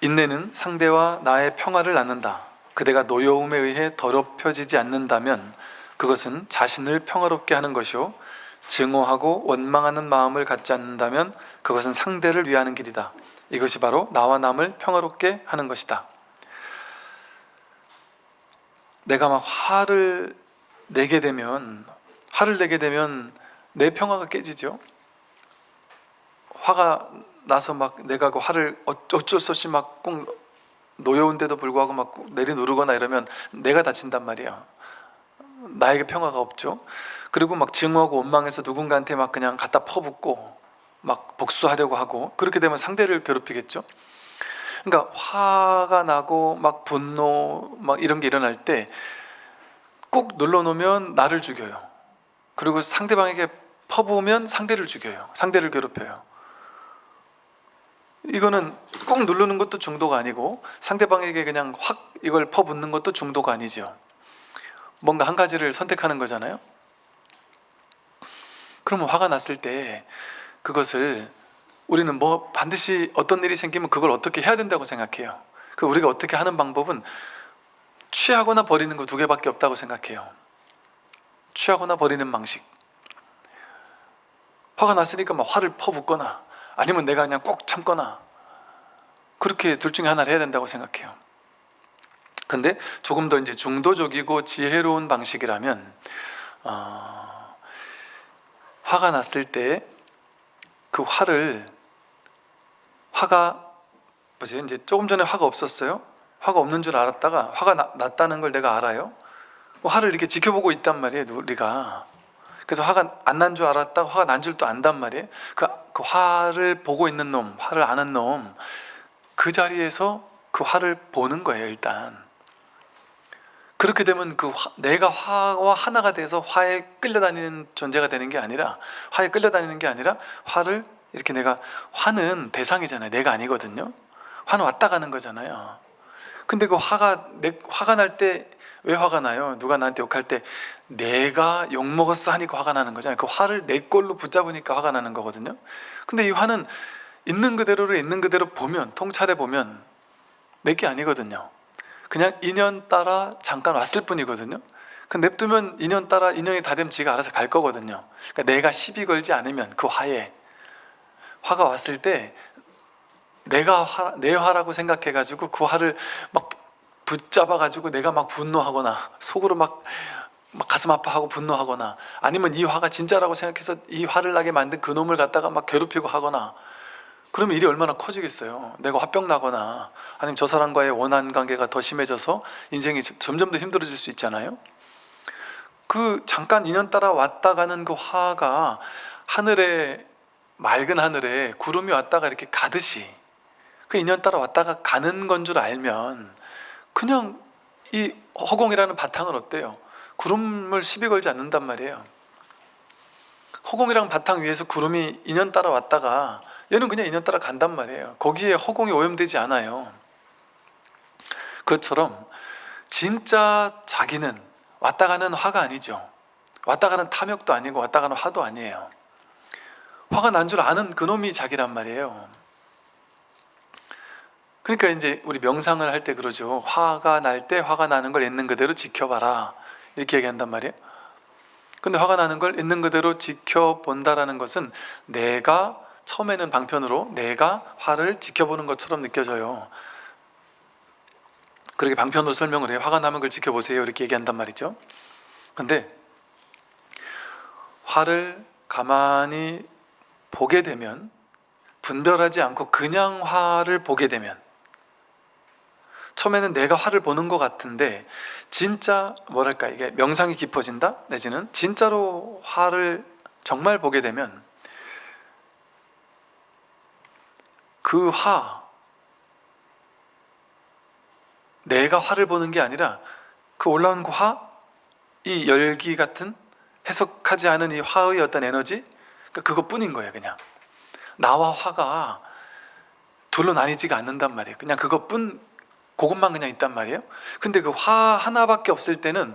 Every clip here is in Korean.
인내는 상대와 나의 평화를 낳는다. 그대가 노여움에 의해 더럽혀지지 않는다면 그것은 자신을 평화롭게 하는 것이요 증오하고 원망하는 마음을 갖지 않는다면 그것은 상대를 위하는 길이다. 이것이 바로 나와 남을 평화롭게 하는 것이다. 내가 막 화를 내게 되면 화를 내게 되면 내 평화가 깨지죠. 화가 나서 막 내가 그 화를 어쩔 수 없이 막 꼭 노여운데도 불구하고 막 내리누르거나 이러면 내가 다친단 말이에요. 나에게 평화가 없죠. 그리고 막 증오하고 원망해서 누군가한테 막 그냥 갖다 퍼붓고 막 복수하려고 하고 그렇게 되면 상대를 괴롭히겠죠. 그러니까 화가 나고 막 분노 막 이런 게 일어날 때 꼭 눌러 놓으면 나를 죽여요. 그리고 상대방에게 퍼부으면 상대를 죽여요. 상대를 괴롭혀요. 이거는 꾹 누르는 것도 중도가 아니고 상대방에게 그냥 확 이걸 퍼붓는 것도 중도가 아니죠. 뭔가 한 가지를 선택하는 거잖아요. 그러면 화가 났을 때 그것을 우리는 뭐 반드시 어떤 일이 생기면 그걸 어떻게 해야 된다고 생각해요. 그 우리가 어떻게 하는 방법은 취하거나 버리는 거 두 개밖에 없다고 생각해요. 취하거나 버리는 방식. 화가 났으니까 막 화를 퍼붓거나 아니면 내가 그냥 꼭 참거나 그렇게 둘 중에 하나를 해야 된다고 생각해요. 근데 조금 더 이제 중도적이고 지혜로운 방식이라면 어, 화가 났을 때 그 화를 화가 뭐지 이제 조금 전에 화가 없었어요. 화가 없는 줄 알았다가 화가 나, 났다는 걸 내가 알아요. 뭐 화를 이렇게 지켜보고 있단 말이에요, 우리가. 그래서 화가 안 난 줄 알았다, 화가 난줄또 안단 말이에요. 그, 그 화를 보고 있는 놈, 화를 아는 놈, 그 자리에서 그 화를 보는 거예요, 일단. 그렇게 되면 그 화, 내가 화와 하나가 돼서 화에 끌려다니는 존재가 되는 게 아니라 화에 끌려다니는 게 아니라 화를 이렇게 내가 화는 대상이잖아요. 내가 아니거든요. 화는 왔다 가는 거잖아요. 근데 그 화가 내 화가 날 때 왜 화가 나요? 누가 나한테 욕할 때 내가 욕 먹었어 하니까 화가 나는 거잖아요. 그 화를 내 걸로 붙잡으니까 화가 나는 거거든요. 근데 이 화는 있는 그대로를 있는 그대로 보면 통찰해 보면 내게 아니거든요. 그냥 인연 따라 잠깐 왔을 뿐이거든요. 그 냅두면 인연 따라 인연이 다 되면 지가 알아서 갈 거거든요. 그러니까 내가 시비 걸지 않으면 그 화에 화가 왔을 때 내가 화, 내 화라고 생각해 가지고 그 화를 막 붙잡아 가지고 내가 막 분노하거나 속으로 막, 막 가슴 아파하고 분노하거나 아니면 이 화가 진짜라고 생각해서 이 화를 나게 만든 그 놈을 갖다가 막 괴롭히고 하거나 그러면 일이 얼마나 커지겠어요. 내가 화병 나거나 아니면 저 사람과의 원한 관계가 더 심해져서 인생이 점점 더 힘들어질 수 있잖아요. 그 잠깐 인연 따라 왔다 가는 그 화가 하늘에 맑은 하늘에 구름이 왔다가 이렇게 가듯이 그 인연 따라 왔다가 가는 건 줄 알면 그냥 이 허공이라는 바탕은 어때요? 구름을 시비 걸지 않는단 말이에요. 허공이랑 바탕 위에서 구름이 인연 따라 왔다가 얘는 그냥 인연 따라 간단 말이에요. 거기에 허공이 오염되지 않아요. 그것처럼 진짜 자기는 왔다 가는 화가 아니죠. 왔다 가는 탐욕도 아니고 왔다 가는 화도 아니에요. 화가 난 줄 아는 그놈이 자기란 말이에요. 그러니까 이제 우리 명상을 할 때 그러죠. 화가 날 때 화가 나는 걸 있는 그대로 지켜봐라. 이렇게 얘기한단 말이에요. 근데 화가 나는 걸 있는 그대로 지켜본다라는 것은 내가 처음에는 방편으로 내가 화를 지켜보는 것처럼 느껴져요. 그렇게 방편으로 설명을 해요. 화가 나면 그걸 지켜보세요. 이렇게 얘기한단 말이죠. 근데 화를 가만히 보게 되면 분별하지 않고 그냥 화를 보게 되면 처음에는 내가 화를 보는 것 같은데 진짜 뭐랄까 이게 명상이 깊어진다 내지는 진짜로 화를 정말 보게 되면 그 화, 내가 화를 보는 게 아니라 그 올라온 그 화, 이 열기 같은 해석하지 않은 이 화의 어떤 에너지, 그러니까 그것뿐인 거예요, 그냥. 나와 화가 둘로 나뉘지가 않는단 말이에요. 그냥 그것뿐, 그것만 그냥 있단 말이에요. 근데 그 화 하나밖에 없을 때는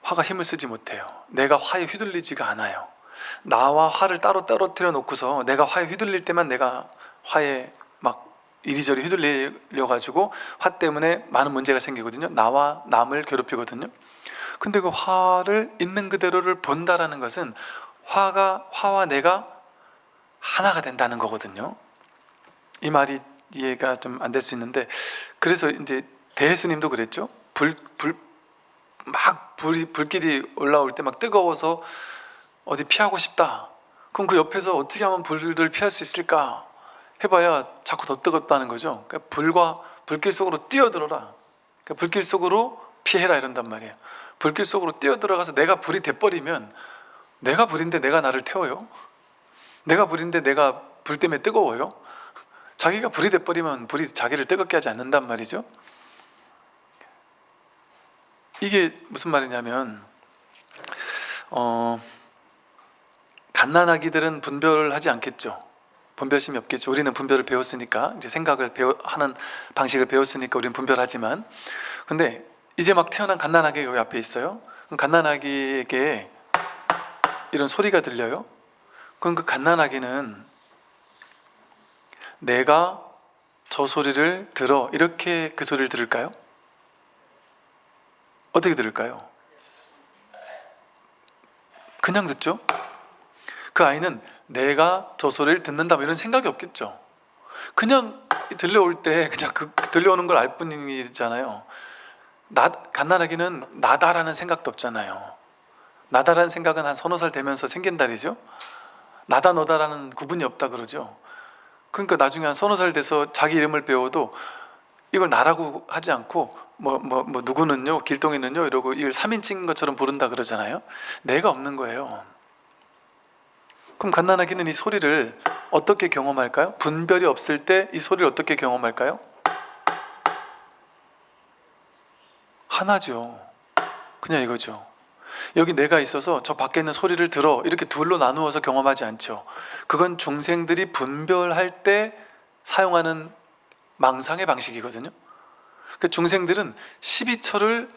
화가 힘을 쓰지 못해요. 내가 화에 휘둘리지가 않아요. 나와 화를 따로 떨어뜨려 놓고서 내가 화에 휘둘릴 때만 내가 화에 막 이리저리 휘둘려 가지고 화 때문에 많은 문제가 생기거든요. 나와 남을 괴롭히거든요. 근데 그 화를 있는 그대로를 본다라는 것은 화가 화와 내가 하나가 된다는 거거든요. 이 말이 이해가 좀 안 될 수 있는데 그래서 이제 대예수님도 그랬죠. 불 불 막 불이 불길이 올라올 때 막 뜨거워서 어디 피하고 싶다. 그럼 그 옆에서 어떻게 하면 불을 피할 수 있을까? 해봐야 자꾸 더 뜨겁다는 거죠. 그러니까 불과 불길 속으로 뛰어들어라. 그러니까 불길 속으로 피해라 이런단 말이에요. 불길 속으로 뛰어들어가서 내가 불이 돼버리면 내가 불인데 내가 나를 태워요. 내가 불인데 내가 불 때문에 뜨거워요. 자기가 불이 돼버리면 불이 자기를 뜨겁게 하지 않는단 말이죠. 이게 무슨 말이냐면 어, 갓난아기들은 분별을 하지 않겠죠. 분별심이 없겠죠. 우리는 분별을 배웠으니까 이제 생각을 배워 하는 방식을 배웠으니까 우리는 분별하지만 근데 이제 막 태어난 갓난아기가 여기 앞에 있어요. 그럼 갓난아기에게 이런 소리가 들려요. 그럼 그 갓난아기는 내가 저 소리를 들어 이렇게 그 소리를 들을까요? 어떻게 들을까요? 그냥 듣죠. 그 아이는 내가 저 소리를 듣는다 뭐 이런 생각이 없겠죠. 그냥 들려올 때 그냥 그 들려오는 걸 알 뿐이잖아요. 나 갓난아기는 나다라는 생각도 없잖아요. 나다라는 생각은 한 서너 살 되면서 생긴다리죠. 나다 너다라는 구분이 없다 그러죠. 그러니까 나중에 한 서너 살 돼서 자기 이름을 배워도 이걸 나라고 하지 않고 뭐 뭐뭐 누구는요 길동이는요 이러고 이걸 3인칭인 것처럼 부른다 그러잖아요. 내가 없는 거예요. 그럼 갓난아기는 이 소리를 어떻게 경험할까요? 분별이 없을 때 이 소리를 어떻게 경험할까요? 하나죠. 그냥 이거죠. 여기 내가 있어서 저 밖에 있는 소리를 들어 이렇게 둘로 나누어서 경험하지 않죠. 그건 중생들이 분별할 때 사용하는 망상의 방식이거든요. 그 중생들은 12처를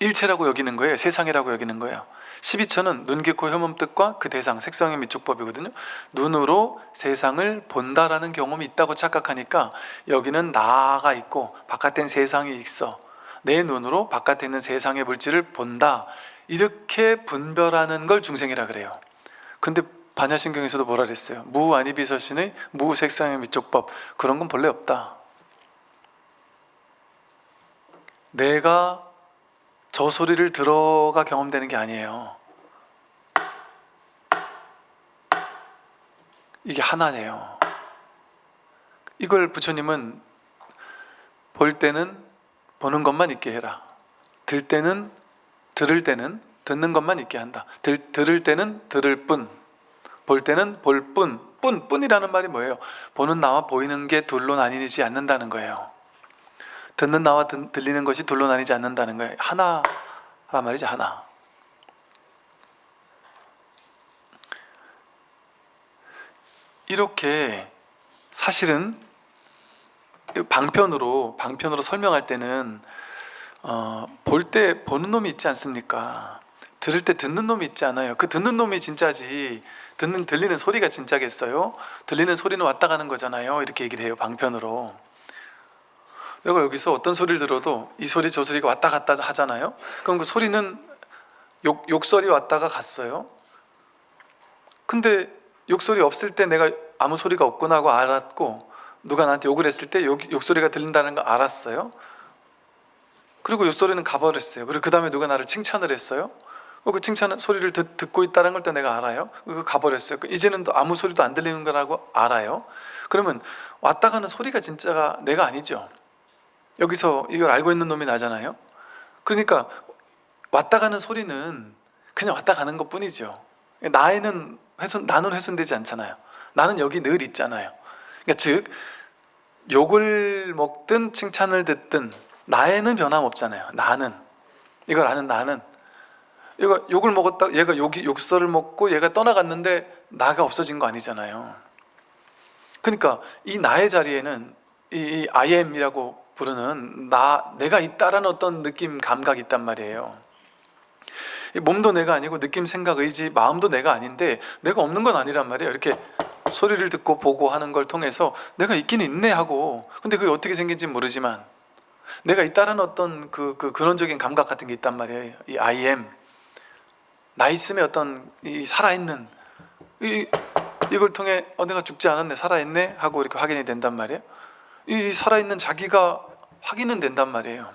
일체라고 여기는 거예요. 세상이라고 여기는 거예요. 12처는 눈, 귀, 코, 혐음, 뜻과 그 대상, 색성의 미축법이거든요. 눈으로 세상을 본다라는 경험이 있다고 착각하니까 여기는 나가 있고 바깥엔 세상이 있어. 내 눈으로 바깥에 있는 세상의 물질을 본다. 이렇게 분별하는 걸 중생이라 그래요. 근데 반야신경에서도 뭐라 그랬어요? 무 아니비서신의 무색상의 미촉법 그런 건 본래 없다. 내가 저 소리를 들어가 경험되는 게 아니에요. 이게 하나네요. 이걸 부처님은 볼 때는 보는 것만 있게 해라. 들 때는 들을 때는 듣는 것만 있게 한다. 들, 들을 때는 들을 뿐, 볼 때는 볼 뿐, 뿐, 뿐이라는 말이 뭐예요? 보는 나와 보이는 게 둘로 나뉘지 않는다는 거예요. 듣는 나와 들, 들리는 것이 둘로 나뉘지 않는다는 거예요. 하나란 말이죠, 하나. 이렇게 사실은 방편으로 방편으로 설명할 때는 어, 볼 때 보는 놈이 있지 않습니까? 들을 때 듣는 놈이 있지 않아요. 그 듣는 놈이 진짜지. 듣는 들리는 소리가 진짜겠어요? 들리는 소리는 왔다 가는 거잖아요. 이렇게 얘기를 해요. 방편으로. 내가 여기서 어떤 소리를 들어도 이 소리 저 소리가 왔다 갔다 하잖아요. 그럼 그 소리는 욕 욕설이 왔다가 갔어요. 근데 욕설이 없을 때 내가 아무 소리가 없구나 하고 알았고 누가 나한테 욕을 했을 때 욕, 욕소리가 들린다는 거 알았어요. 그리고 욕소리는 가버렸어요. 그리고 그 다음에 누가 나를 칭찬을 했어요. 그 칭찬 소리를 듣, 듣고 있다는 걸 또 내가 알아요. 그 가버렸어요. 이제는 또 아무 소리도 안 들리는 거라고 알아요. 그러면 왔다 가는 소리가 진짜가 내가 아니죠. 여기서 이걸 알고 있는 놈이 나잖아요. 그러니까 왔다 가는 소리는 그냥 왔다 가는 것 뿐이죠. 나에는 훼손, 나는 훼손되지 않잖아요. 나는 여기 늘 있잖아요. 그러니까 즉 욕을 먹든 칭찬을 듣든 나에는 변함없잖아요. 나는 이걸 아는 나는 얘가 욕을 먹었다 얘가 욕이 욕설을 먹고 얘가 떠나갔는데 나가 없어진 거 아니잖아요. 그러니까 이 나의 자리에는 이, 이 I am이라고 부르는 나 내가 있다라는 어떤 느낌 감각이 있단 말이에요. 이 몸도 내가 아니고 느낌 생각 의지 마음도 내가 아닌데 내가 없는 건 아니란 말이에요. 이렇게 소리를 듣고 보고 하는 걸 통해서 내가 있긴 있네 하고 근데 그게 어떻게 생긴지 모르지만 내가 있다는 어떤 그, 그 근원적인 감각 같은 게 있단 말이에요. 이 I am 나 있음의 어떤 이 살아있는 이 이걸 통해 어 내가 죽지 않았네 살아있네 하고 이렇게 확인이 된단 말이에요. 이 살아있는 자기가 확인은 된단 말이에요.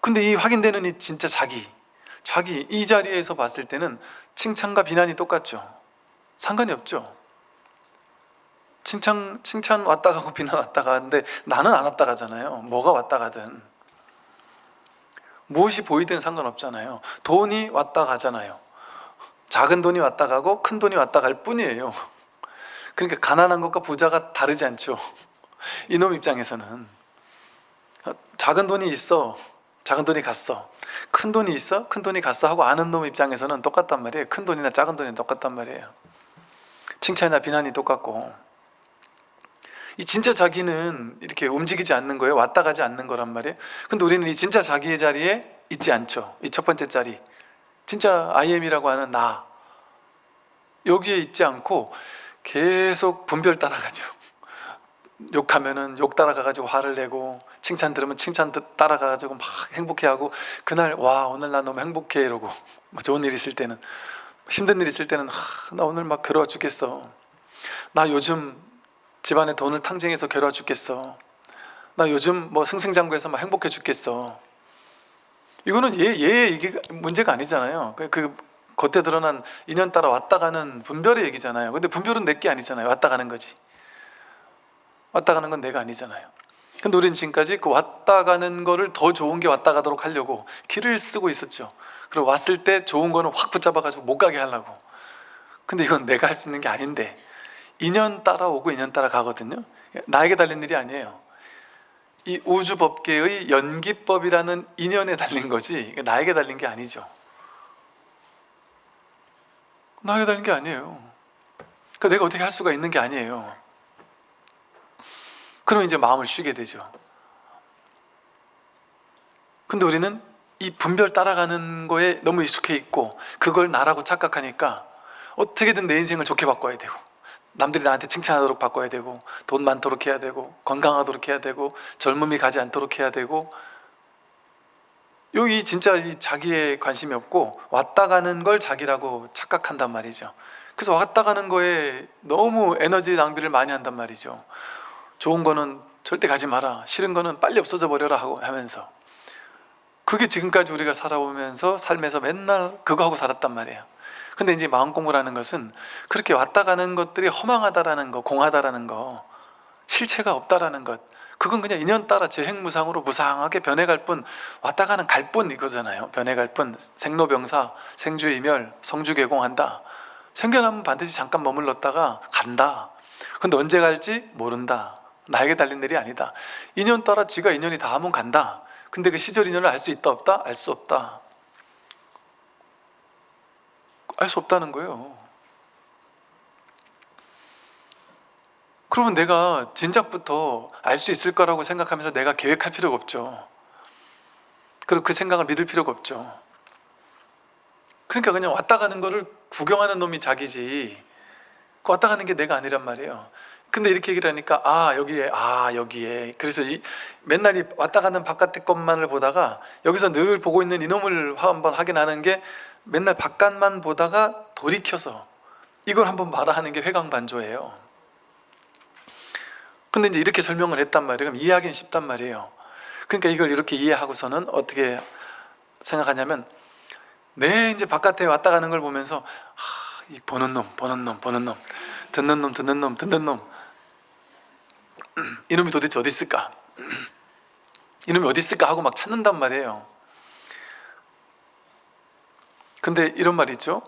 근데 이 확인되는 이 진짜 자기, 자기 이 자리에서 봤을 때는 칭찬과 비난이 똑같죠. 상관이 없죠. 칭찬 칭찬 왔다 가고 비난 왔다 가는데 나는 안 왔다 가잖아요. 뭐가 왔다 가든 무엇이 보이든 상관없잖아요. 돈이 왔다 가잖아요. 작은 돈이 왔다 가고 큰 돈이 왔다 갈 뿐이에요. 그러니까 가난한 것과 부자가 다르지 않죠. 이놈 입장에서는 작은 돈이 있어, 작은 돈이 갔어. 큰 돈이 있어, 큰 돈이 갔어 하고 아는 놈 입장에서는 똑같단 말이에요. 큰 돈이나 작은 돈이 똑같단 말이에요. 칭찬이나 비난이 똑같고 이 진짜 자기는 이렇게 움직이지 않는 거예요. 왔다 가지 않는 거란 말이에요. 근데 우리는 이 진짜 자기의 자리에 있지 않죠. 이 첫 번째 자리. 진짜 IM이라고 하는 나. 여기에 있지 않고 계속 분별 따라가죠. 욕하면은 욕 따라가가지고 화를 내고 칭찬 들으면 칭찬 듣- 따라가가지고 막 행복해하고 그날 와 오늘 나 너무 행복해 이러고 뭐 좋은 일 있을 때는 힘든 일 있을 때는 하, 나 오늘 막 괴로워 죽겠어. 나 요즘 집안에 돈을 탕쟁해서 괴로워 죽겠어. 나 요즘 뭐 승승장구해서 막 행복해 죽겠어. 이거는 얘, 얘의 이게 문제가 아니잖아요. 그, 그 겉에 드러난 인연 따라 왔다 가는 분별의 얘기잖아요. 근데 분별은 내 게 아니잖아요. 왔다 가는 거지. 왔다 가는 건 내가 아니잖아요. 근데 우리는 지금까지 그 왔다 가는 거를 더 좋은 게 왔다 가도록 하려고 길을 쓰고 있었죠. 그리고 왔을 때 좋은 거는 확 붙잡아가지고 못 가게 하려고. 근데 이건 내가 할 수 있는 게 아닌데 인연 따라 오고 인연 따라 가거든요. 나에게 달린 일이 아니에요. 이 우주 법계의 연기법이라는 인연에 달린 거지 나에게 달린 게 아니죠. 나에게 달린 게 아니에요. 그러니까 내가 어떻게 할 수가 있는 게 아니에요. 그럼 이제 마음을 쉬게 되죠. 근데 우리는 이 분별 따라가는 거에 너무 익숙해 있고 그걸 나라고 착각하니까 어떻게든 내 인생을 좋게 바꿔야 되고 남들이 나한테 칭찬하도록 바꿔야 되고 돈 많도록 해야 되고 건강하도록 해야 되고 젊음이 가지 않도록 해야 되고 여기 진짜 이 자기의 관심이 없고 왔다 가는 걸 자기라고 착각한단 말이죠. 그래서 왔다 가는 거에 너무 에너지 낭비를 많이 한단 말이죠. 좋은 거는 절대 가지 마라. 싫은 거는 빨리 없어져 버려라 하고 하면서 그게 지금까지 우리가 살아오면서 삶에서 맨날 그거 하고 살았단 말이에요. 근데 이제 마음 공부라는 것은 그렇게 왔다 가는 것들이 허망하다라는 거, 공하다라는 거, 실체가 없다라는 것. 그건 그냥 인연 따라 재행무상으로 무상하게 변해갈 뿐 왔다 가는 갈 뿐 이거잖아요. 변해갈 뿐 생로병사, 생주이멸, 성주개공한다. 생겨나면 반드시 잠깐 머물렀다가 간다. 근데 언제 갈지 모른다. 나에게 달린 일이 아니다. 인연 따라 지가 인연이 닿으면 간다. 근데 그 시절 인연을 알 수 있다 없다? 알 수 없다. 알 수 없다는 거예요. 그러면 내가 진작부터 알 수 있을 거라고 생각하면서 내가 계획할 필요가 없죠. 그리고 그 생각을 믿을 필요가 없죠. 그러니까 그냥 왔다 가는 거를 구경하는 놈이 자기지. 그 왔다 가는 게 내가 아니란 말이에요. 근데 이렇게 얘기를 하니까 아 여기에 아 여기에 그래서 이 맨날 이 왔다 가는 바깥의 것만을 보다가 여기서 늘 보고 있는 이놈을 한번 확인하는 게 맨날 바깥만 보다가 돌이켜서 이걸 한번 말하는 게 회광 반조예요. 근데 이제 이렇게 설명을 했단 말이에요. 그럼 이해하기는 쉽단 말이에요. 그러니까 이걸 이렇게 이해하고서는 어떻게 생각하냐면 내 이제 바깥에 왔다 가는 걸 보면서 하, 이 보는 놈, 보는 놈, 보는 놈, 듣는 놈, 듣는 놈, 듣는 놈. 이놈이 도대체 어디 있을까? 이놈이 어디 있을까 하고 막 찾는단 말이에요. 근데 이런 말 있죠.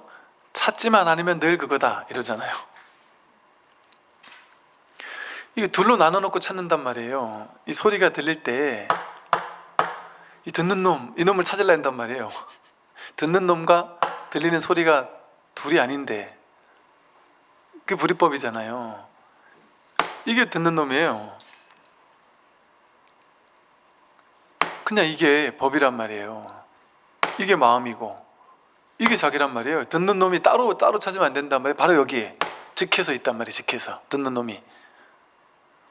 찾지만 않으면 늘 그거다 이러잖아요. 이게 둘로 나눠 놓고 찾는단 말이에요. 이 소리가 들릴 때 이 듣는 놈, 이 놈을 찾으려 한단 말이에요. 듣는 놈과 들리는 소리가 둘이 아닌데 그게 불이법이잖아요. 이게 듣는 놈이에요. 그냥 이게 법이란 말이에요. 이게 마음이고 이게 자기란 말이에요. 듣는 놈이 따로 따로 찾으면 안 된단 말이에요. 바로 여기에 직해서 있단 말이에요. 직해서 듣는 놈이.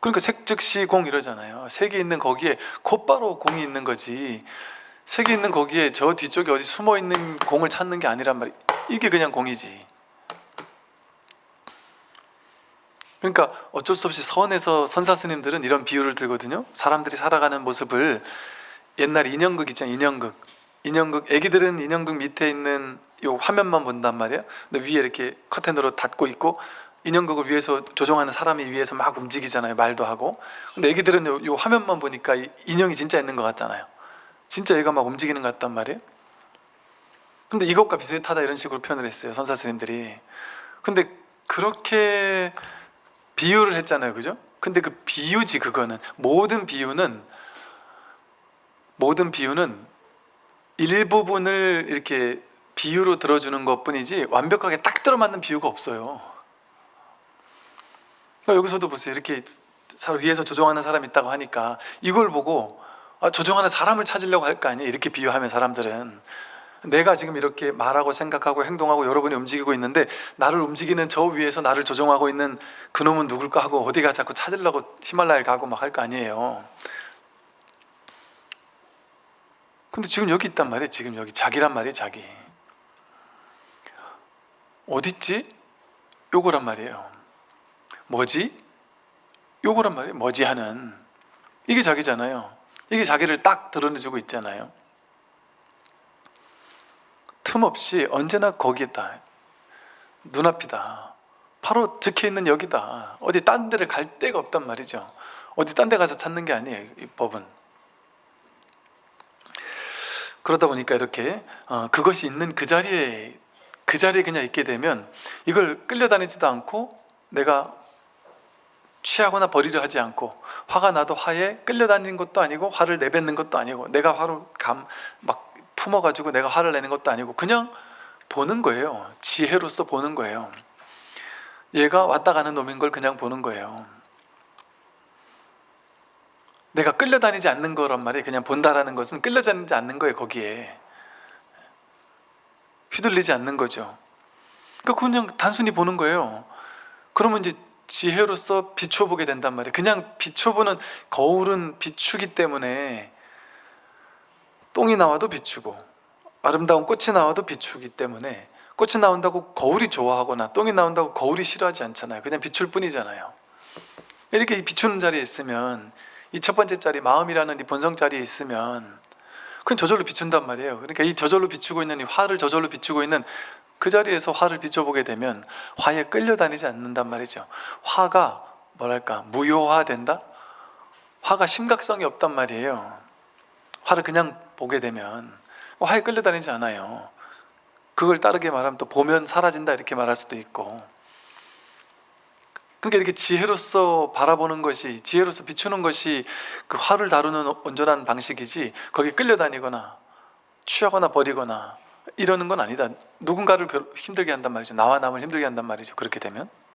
그러니까 색즉시 공 이러잖아요. 색이 있는 거기에 곧바로 공이 있는 거지. 색이 있는 거기에 저 뒤쪽에 어디 숨어 있는 공을 찾는 게 아니란 말이. 이게 그냥 공이지. 그러니까 어쩔 수 없이 서원에서 선사 스님들은 이런 비유를 들거든요. 사람들이 살아가는 모습을 옛날 인형극 있잖아요. 인형극. 인형극 애기들은 인형극 밑에 있는 요 화면만 본단 말이에요. 근데 위에 이렇게 커튼으로 닫고 있고 인형극을 위에서 조종하는 사람이 위에서 막 움직이잖아요. 말도 하고. 근데 애기들은 요, 요 화면만 보니까 이 인형이 진짜 있는 것 같잖아요. 진짜 얘가 막 움직이는 것 같단 말이에요. 근데 이것과 비슷하다 이런 식으로 표현을 했어요. 선사 스님들이. 근데 그렇게 비유를 했잖아요. 그죠? 근데 그 비유지 그거는 모든 비유는 모든 비유는 일부분을 이렇게 비유로 들어주는 것뿐이지 완벽하게 딱 들어맞는 비유가 없어요. 그러니까 여기서도 보세요. 이렇게 사- 위에서 조종하는 사람이 있다고 하니까 이걸 보고 아, 조종하는 사람을 찾으려고 할 거 아니에요. 이렇게 비유하면 사람들은 내가 지금 이렇게 말하고 생각하고 행동하고 여러분이 움직이고 있는데 나를 움직이는 저 위에서 나를 조종하고 있는 그놈은 누굴까 하고 어디가 자꾸 찾으려고 히말라야를 가고 막 할 거 아니에요. 근데 지금 여기 있단 말이에요. 지금 여기 자기란 말이에요. 자기. 어딨지? 요거란 말이에요. 뭐지? 요거란 말이에요. 뭐지 하는. 이게 자기잖아요. 이게 자기를 딱 드러내주고 있잖아요. 틈 없이 언제나 거기다. 눈앞이다. 바로 적혀 있는 여기다. 어디 딴 데를 갈 데가 없단 말이죠. 어디 딴 데 가서 찾는 게 아니에요. 이 법은. 그러다 보니까 이렇게 어, 그것이 있는 그 자리에 그 자리에 그냥 있게 되면 이걸 끌려다니지도 않고 내가 취하거나 버리려 하지 않고 화가 나도 화에 끌려다니는 것도 아니고 화를 내뱉는 것도 아니고 내가 화를 감막 품어가지고 내가 화를 내는 것도 아니고 그냥 보는 거예요. 지혜로서 보는 거예요. 얘가 왔다 가는 놈인 걸 그냥 보는 거예요. 내가 끌려다니지 않는 거란 말이에요. 그냥 본다라는 것은 끌려다니지 않는 거예요. 거기에 휘둘리지 않는 거죠. 그러니까 그냥 단순히 보는 거예요. 그러면 이제 지혜로서 비춰보게 된단 말이에요. 그냥 비춰보는 거울은 비추기 때문에 똥이 나와도 비추고 아름다운 꽃이 나와도 비추기 때문에 꽃이 나온다고 거울이 좋아하거나 똥이 나온다고 거울이 싫어하지 않잖아요. 그냥 비출 뿐이잖아요. 이렇게 비추는 자리에 있으면 이 첫 번째 자리 마음이라는 이 본성 자리에 있으면 그건 저절로 비춘단 말이에요. 그러니까 이 저절로 비추고 있는 이 화를 저절로 비추고 있는 그 자리에서 화를 비춰보게 되면 화에 끌려다니지 않는단 말이죠. 화가 뭐랄까 무효화된다? 화가 심각성이 없단 말이에요. 화를 그냥 보게 되면 화에 끌려다니지 않아요. 그걸 따르게 말하면 또 보면 사라진다 이렇게 말할 수도 있고. 그러니까 이렇게 지혜로서 바라보는 것이 지혜로서 비추는 것이 그 화를 다루는 온전한 방식이지 거기 끌려다니거나 취하거나 버리거나 이러는 건 아니다. 누군가를 괴- 힘들게 한단 말이죠. 나와 남을 힘들게 한단 말이죠. 그렇게 되면